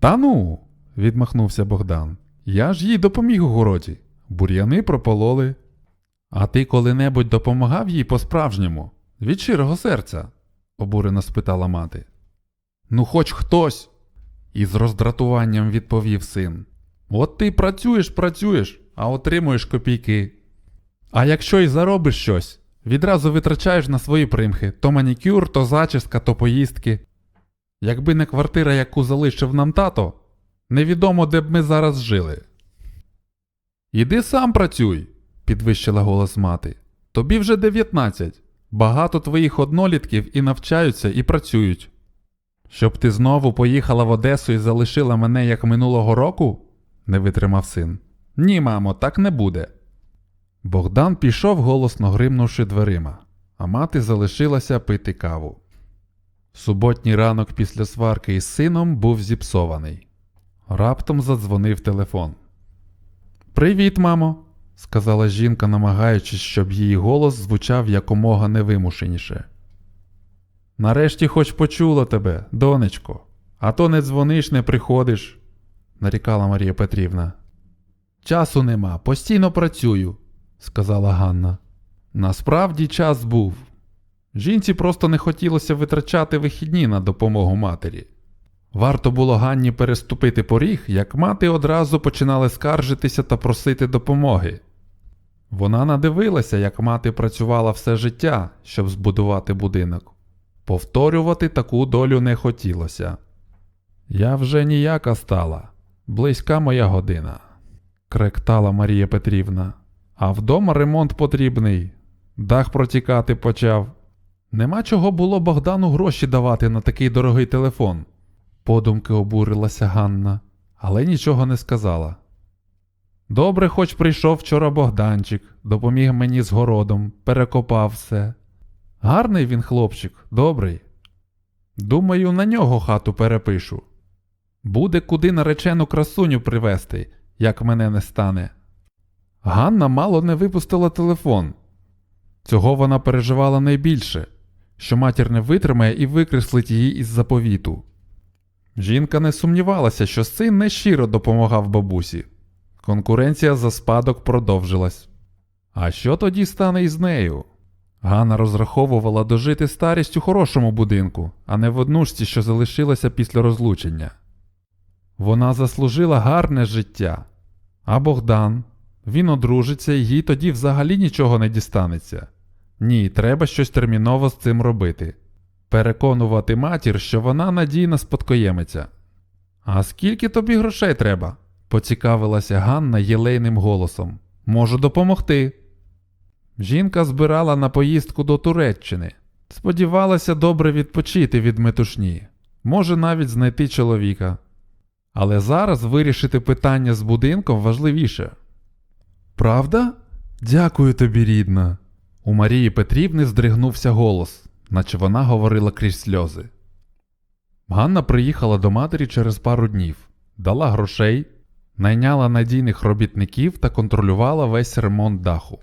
Та ну, відмахнувся Богдан. Я ж їй допоміг у городі. Бур'яни пропололи. А ти коли-небудь допомагав їй по-справжньому? Від щирого серця? обурено спитала мати. Ну, хоч хтось. Із роздратуванням відповів син. От ти працюєш, працюєш, а отримуєш копійки. А якщо й заробиш щось, відразу витрачаєш на свої примхи то манікюр, то зачіска, то поїздки. Якби не квартира, яку залишив нам тато, невідомо, де б ми зараз жили. Іди сам працюй, підвищила голос мати. Тобі вже 19. Багато твоїх однолітків і навчаються, і працюють. Щоб ти знову поїхала в Одесу і залишила мене як минулого року? не витримав син. Ні, мамо, так не буде. Богдан пішов, голосно гримнувши дверима, а мати залишилася пити каву. Суботній ранок після сварки із сином був зіпсований. Раптом задзвонив телефон. Привіт, мамо, сказала жінка, намагаючись, щоб її голос звучав якомога невимушеніше. Нарешті хоч почула тебе, донечко, а то не дзвониш, не приходиш, нарікала Марія Петрівна. Часу нема, постійно працюю, сказала Ганна. Насправді час був. Жінці просто не хотілося витрачати вихідні на допомогу матері. Варто було Ганні переступити поріг, як мати одразу починали скаржитися та просити допомоги. Вона надивилася, як мати працювала все життя, щоб збудувати будинок. Повторювати таку долю не хотілося. Я вже ніяка стала, близька моя година, кректала Марія Петрівна. А вдома ремонт потрібний, дах протікати почав. Нема чого було Богдану гроші давати на такий дорогий телефон. Подумки обурилася Ганна, але нічого не сказала. Добре, хоч прийшов вчора Богданчик, допоміг мені з городом, перекопав все. Гарний він хлопчик, добрий. Думаю, на нього хату перепишу. Буде куди наречену красуню привезти, як мене не стане. Ганна мало не випустила телефон. Цього вона переживала найбільше, що матір не витримає і викреслить її із заповіту. Жінка не сумнівалася, що син нещиро допомагав бабусі. Конкуренція за спадок продовжилась. А що тоді стане із нею? Ганна розраховувала дожити старість у хорошому будинку, а не в однушці, що залишилася після розлучення. Вона заслужила гарне життя. А Богдан, він одружиться і їй тоді взагалі нічого не дістанеться. Ні, треба щось терміново з цим робити. Переконувати матір, що вона надійна спадкоємиця. А скільки тобі грошей треба? поцікавилася Ганна єлейним голосом. Можу допомогти. Жінка збирала на поїздку до Туреччини. Сподівалася добре відпочити від метушні, може навіть знайти чоловіка. Але зараз вирішити питання з будинком важливіше. Правда? Дякую тобі, рідна. У Марії Петрівни здригнувся голос, наче вона говорила крізь сльози. Ганна приїхала до матері через пару днів, дала грошей, найняла надійних робітників та контролювала весь ремонт даху.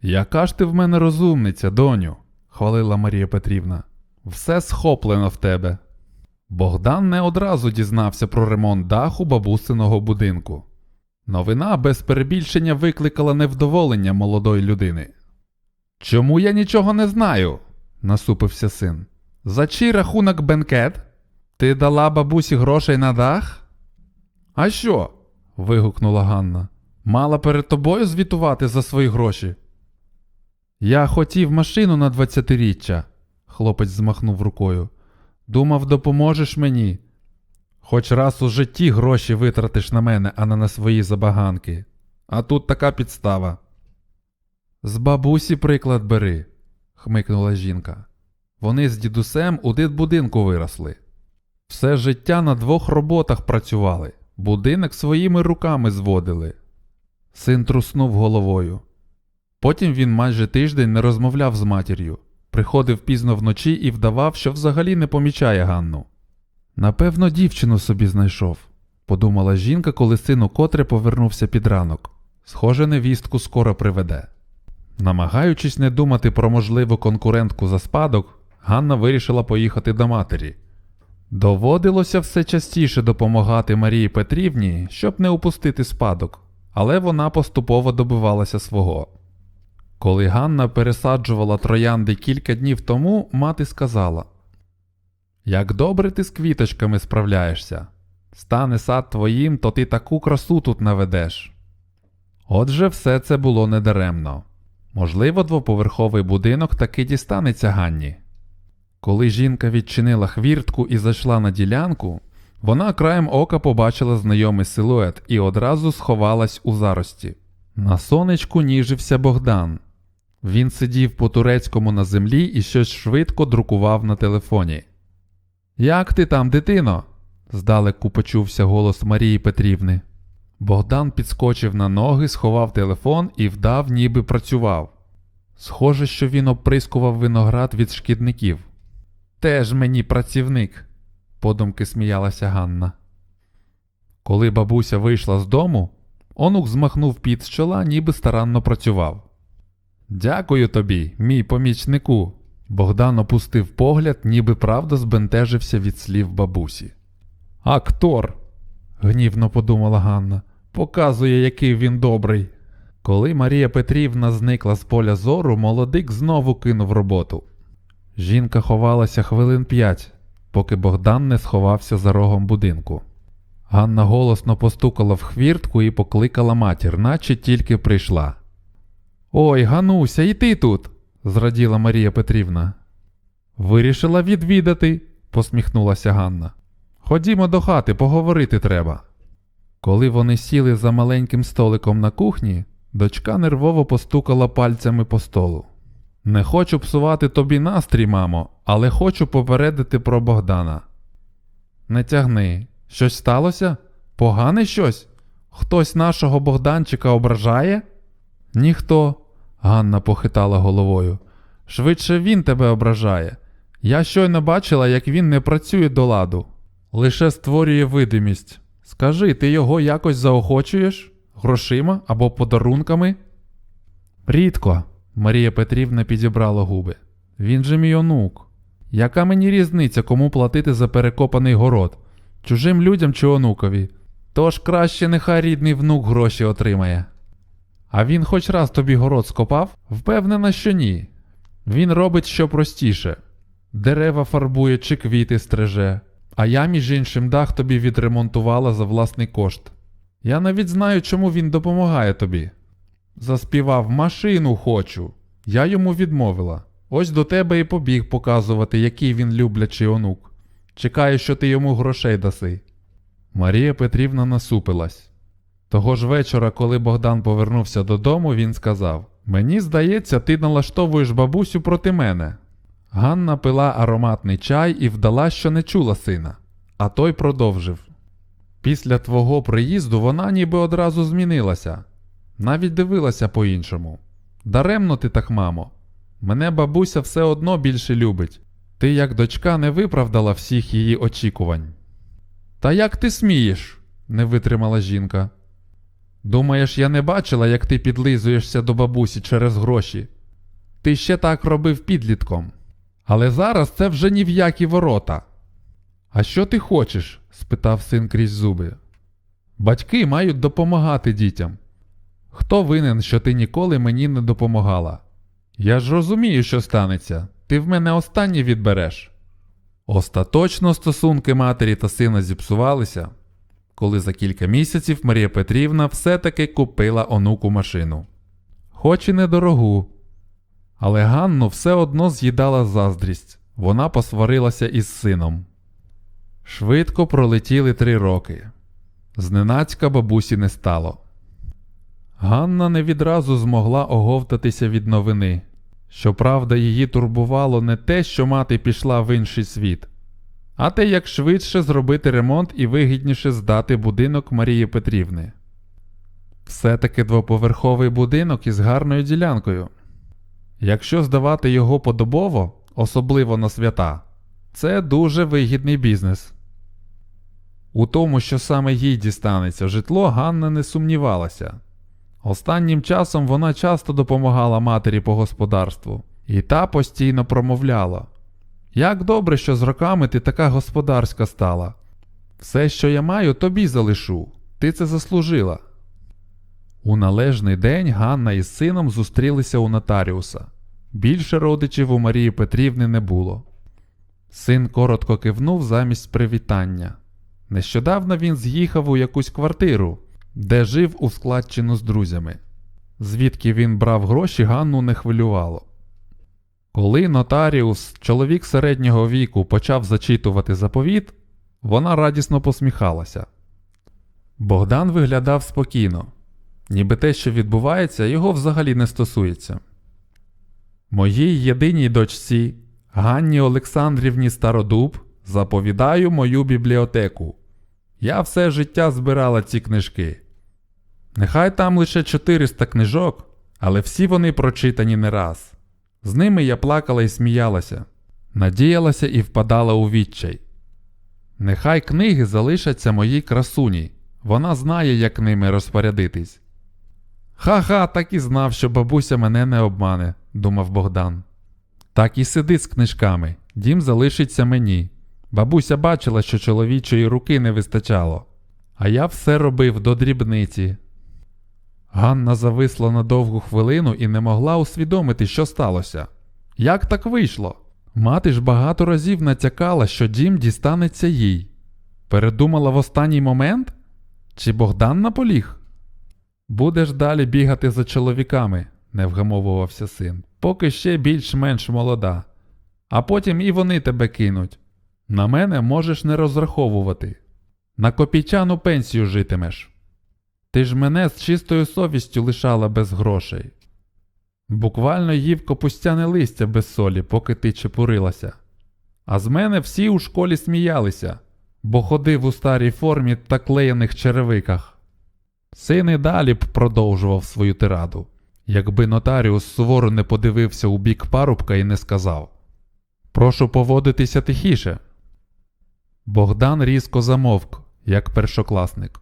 Яка ж ти в мене розумниця, доню, хвалила Марія Петрівна. Все схоплено в тебе. Богдан не одразу дізнався про ремонт даху бабусиного будинку. Новина без перебільшення викликала невдоволення молодої людини. Чому я нічого не знаю? насупився син. За чий рахунок бенкет? Ти дала бабусі грошей на дах? А що? вигукнула Ганна. Мала перед тобою звітувати за свої гроші. Я хотів машину на двадцятиріччя, хлопець змахнув рукою. Думав, допоможеш мені. Хоч раз у житті гроші витратиш на мене, а не на свої забаганки. А тут така підстава. З бабусі приклад бери, хмикнула жінка. Вони з дідусем у дитбудинку виросли. Все життя на двох роботах працювали, будинок своїми руками зводили. Син труснув головою. Потім він майже тиждень не розмовляв з матір'ю, приходив пізно вночі і вдавав, що взагалі не помічає Ганну. Напевно, дівчину собі знайшов, подумала жінка, коли син укотре повернувся під ранок. Схоже, невістку скоро приведе. Намагаючись не думати про можливу конкурентку за спадок, Ганна вирішила поїхати до матері. Доводилося все частіше допомагати Марії Петрівні, щоб не упустити спадок, але вона поступово добивалася свого. Коли Ганна пересаджувала троянди кілька днів тому, мати сказала: Як добре ти з квіточками справляєшся. Стане сад твоїм, то ти таку красу тут наведеш. Отже, все це було недаремно. Можливо, двоповерховий будинок таки дістанеться Ганні. Коли жінка відчинила хвіртку і зайшла на ділянку, вона краєм ока побачила знайомий силует і одразу сховалась у зарості. На сонечку ніжився Богдан. Він сидів по турецькому на землі і щось швидко друкував на телефоні. Як ти там, дитино? здалеку почувся голос Марії Петрівни. Богдан підскочив на ноги, сховав телефон і вдав, ніби працював. Схоже, що він оприскував виноград від шкідників. Теж мені працівник, подумки сміялася Ганна. Коли бабуся вийшла з дому, онук змахнув під з чола, ніби старанно працював. Дякую тобі, мій помічнику. Богдан опустив погляд, ніби правда збентежився від слів бабусі. Актор, гнівно подумала Ганна, показує, який він добрий. Коли Марія Петрівна зникла з поля зору, молодик знову кинув роботу. Жінка ховалася хвилин п'ять, поки Богдан не сховався за рогом будинку. Ганна голосно постукала в хвіртку і покликала матір, наче тільки прийшла. Ой, Гануся, і ти тут, зраділа Марія Петрівна. Вирішила відвідати, посміхнулася Ганна. Ходімо до хати, поговорити треба. Коли вони сіли за маленьким столиком на кухні, дочка нервово постукала пальцями по столу. Не хочу псувати тобі настрій, мамо, але хочу попередити про Богдана. Не тягни. Щось сталося? Погане щось? Хтось нашого Богданчика ображає? Ніхто, Ганна похитала головою. Швидше він тебе ображає. Я щойно бачила, як він не працює до ладу, лише створює видимість. Скажи, ти його якось заохочуєш? Грошима або подарунками? Рідко, Марія Петрівна підібрала губи. Він же мій онук. Яка мені різниця, кому платити за перекопаний город? Чужим людям чи онукові? Тож краще нехай рідний внук гроші отримає. А він хоч раз тобі город скопав? Впевнена, що ні. Він робить що простіше. Дерева фарбує чи квіти стреже, а я, між іншим, дах тобі відремонтувала за власний кошт. Я навіть знаю, чому він допомагає тобі. Заспівав машину хочу. Я йому відмовила. Ось до тебе і побіг показувати, який він люблячий онук. Чекаю, що ти йому грошей даси. Марія Петрівна насупилась. Того ж вечора, коли Богдан повернувся додому, він сказав: Мені здається, ти налаштовуєш бабусю проти мене. Ганна пила ароматний чай і вдала, що не чула сина, а той продовжив. Після твого приїзду вона ніби одразу змінилася, навіть дивилася по-іншому. Даремно ти так, мамо. Мене бабуся все одно більше любить. Ти, як дочка, не виправдала всіх її очікувань. Та як ти смієш? не витримала жінка. Думаєш, я не бачила, як ти підлизуєшся до бабусі через гроші. Ти ще так робив підлітком. Але зараз це вже ні в які ворота. А що ти хочеш? спитав син крізь зуби. Батьки мають допомагати дітям. Хто винен, що ти ніколи мені не допомагала? Я ж розумію, що станеться. Ти в мене останнє відбереш. Остаточно стосунки матері та сина зіпсувалися, коли за кілька місяців Марія Петрівна все-таки купила онуку машину. Хоч і недорогу. Але Ганну все одно з'їдала заздрість. Вона посварилася із сином. Швидко пролетіли три роки. Зненацька бабусі не стало. Ганна не відразу змогла оговтатися від новини. Щоправда, її турбувало не те, що мати пішла в інший світ, а те, як швидше зробити ремонт і вигідніше здати будинок Марії Петрівни. Все-таки двоповерховий будинок із гарною ділянкою. Якщо здавати його подобово, особливо на свята, це дуже вигідний бізнес. У тому, що саме їй дістанеться житло, Ганна не сумнівалася. Останнім часом вона часто допомагала матері по господарству, і та постійно промовляла Як добре, що з роками ти така господарська стала. Все, що я маю, тобі залишу. Ти це заслужила. У належний день Ганна із сином зустрілися у нотаріуса. Більше родичів у Марії Петрівни не було. Син коротко кивнув замість привітання. Нещодавно він з'їхав у якусь квартиру, де жив у складчину з друзями. Звідки він брав гроші, Ганну не хвилювало. Коли нотаріус, чоловік середнього віку, почав зачитувати заповіт, вона радісно посміхалася. Богдан виглядав спокійно, ніби те, що відбувається, його взагалі не стосується. Моїй єдиній дочці, Ганні Олександрівні Стародуб, заповідаю мою бібліотеку. Я все життя збирала ці книжки. Нехай там лише 400 книжок, але всі вони прочитані не раз. З ними я плакала і сміялася, надіялася і впадала у відчай. Нехай книги залишаться моїй красуні, вона знає, як ними розпорядитись. Ха-ха, так і знав, що бабуся мене не обмане, думав Богдан. Так і сиди з книжками, дім залишиться мені. Бабуся бачила, що чоловічої руки не вистачало, а я все робив до дрібниці. Ганна зависла на довгу хвилину і не могла усвідомити, що сталося. Як так вийшло? Мати ж багато разів натякала, що дім дістанеться їй. Передумала в останній момент? Чи Богдан наполіг? Будеш далі бігати за чоловіками, не вгамовувався син, поки ще більш-менш молода. А потім і вони тебе кинуть. На мене можеш не розраховувати. На копійчану пенсію житимеш. Ти ж мене з чистою совістю лишала без грошей. Буквально їв капустяне листя без солі, поки ти чепурилася. А з мене всі у школі сміялися, бо ходив у старій формі та клеєних черевиках. Син і далі б продовжував свою тираду, якби нотаріус суворо не подивився у бік парубка і не сказав Прошу поводитися тихіше. Богдан різко замовк, як першокласник.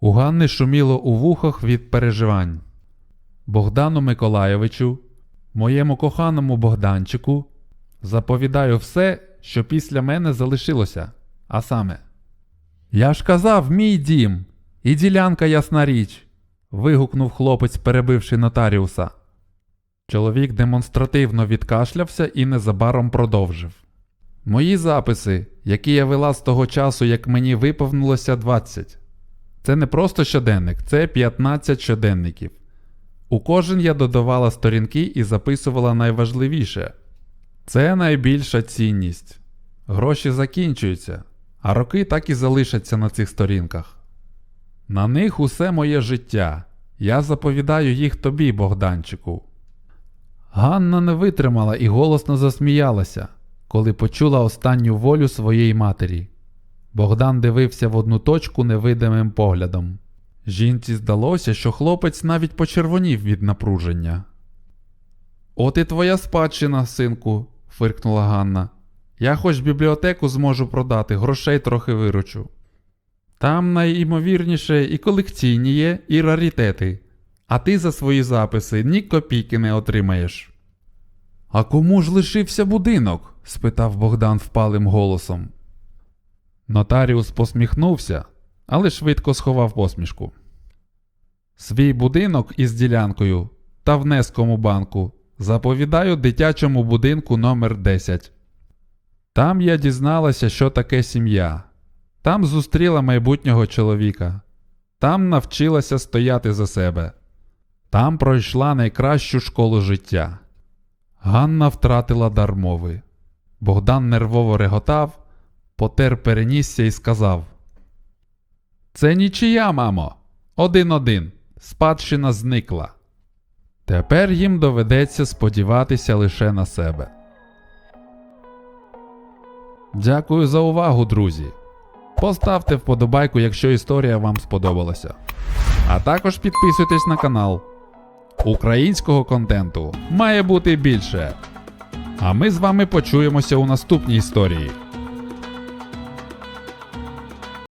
У Ганни шуміло у вухах від переживань. Богдану Миколайовичу, моєму коханому Богданчику, заповідаю все, що після мене залишилося, а саме. Я ж казав, мій дім, і ділянка ясна річ. Вигукнув хлопець, перебивши нотаріуса. Чоловік демонстративно відкашлявся і незабаром продовжив. Мої записи, які я вела з того часу, як мені виповнилося 20. Це не просто щоденник, це 15 щоденників. У кожен я додавала сторінки і записувала найважливіше. Це найбільша цінність. Гроші закінчуються, а роки так і залишаться на цих сторінках. На них усе моє життя. Я заповідаю їх тобі, Богданчику. Ганна не витримала і голосно засміялася, коли почула останню волю своєї матері. Богдан дивився в одну точку невидимим поглядом. Жінці здалося, що хлопець навіть почервонів від напруження. От і твоя спадщина, синку, фиркнула Ганна. Я хоч бібліотеку зможу продати, грошей трохи виручу. Там найімовірніше і колекційні є, і раритети, а ти за свої записи ні копійки не отримаєш. А кому ж лишився будинок? спитав Богдан впалим голосом. Нотаріус посміхнувся, але швидко сховав посмішку. Свій будинок із ділянкою та внеском у банку заповідаю дитячому будинку номер 10 Там я дізналася, що таке сім'я. Там зустріла майбутнього чоловіка. Там навчилася стояти за себе. Там пройшла найкращу школу життя. Ганна втратила дар мови. Богдан нервово реготав, потер перенісся і сказав: Це нічия, мамо. Один-один. Спадщина зникла. Тепер їм доведеться сподіватися лише на себе. Дякую за увагу, друзі. Поставте вподобайку, якщо історія вам сподобалася. А також підписуйтесь на канал. Українського контенту має бути більше. А ми з вами почуємося у наступній історії.